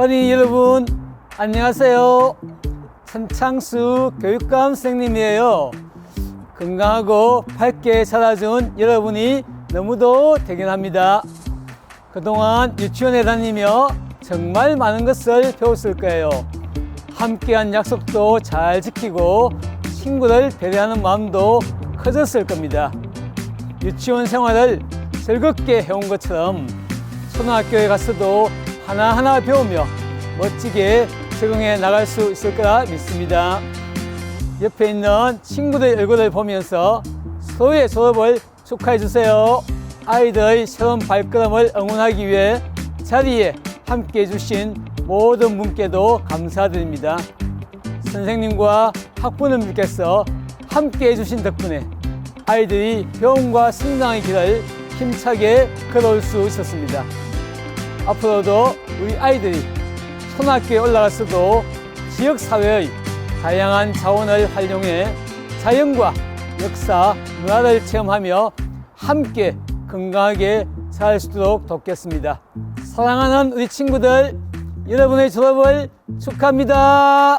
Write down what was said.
어린이 여러분 안녕하세요. 천창수 교육감 선생님이에요. 건강하고 밝게 자라준 여러분이 너무도 대견합니다. 그동안 유치원에 다니며 정말 많은 것을 배웠을 거예요. 함께한 약속도 잘 지키고 친구를 배려하는 마음도 커졌을 겁니다. 유치원 생활을 즐겁게 해온 것처럼 초등학교에 가서도 하나하나 배우며 멋지게 적응해 나갈 수 있을 거라 믿습니다. 옆에 있는 친구들 얼굴을 보면서 서로의 졸업을 축하해 주세요. 아이들의 새로운 발걸음을 응원하기 위해 자리에 함께 해주신 모든 분께도 감사드립니다. 선생님과 학부모님께서 함께 해주신 덕분에 아이들이 배움과 성장의 길을 힘차게 걸어올 수 있었습니다. 앞으로도 우리 아이들이 초등학교에 올라갔어도 지역사회의 다양한 자원을 활용해 자연과 역사, 문화를 체험하며 함께 건강하게 살 수 있도록 돕겠습니다. 사랑하는 우리 친구들, 여러분의 졸업을 축하합니다.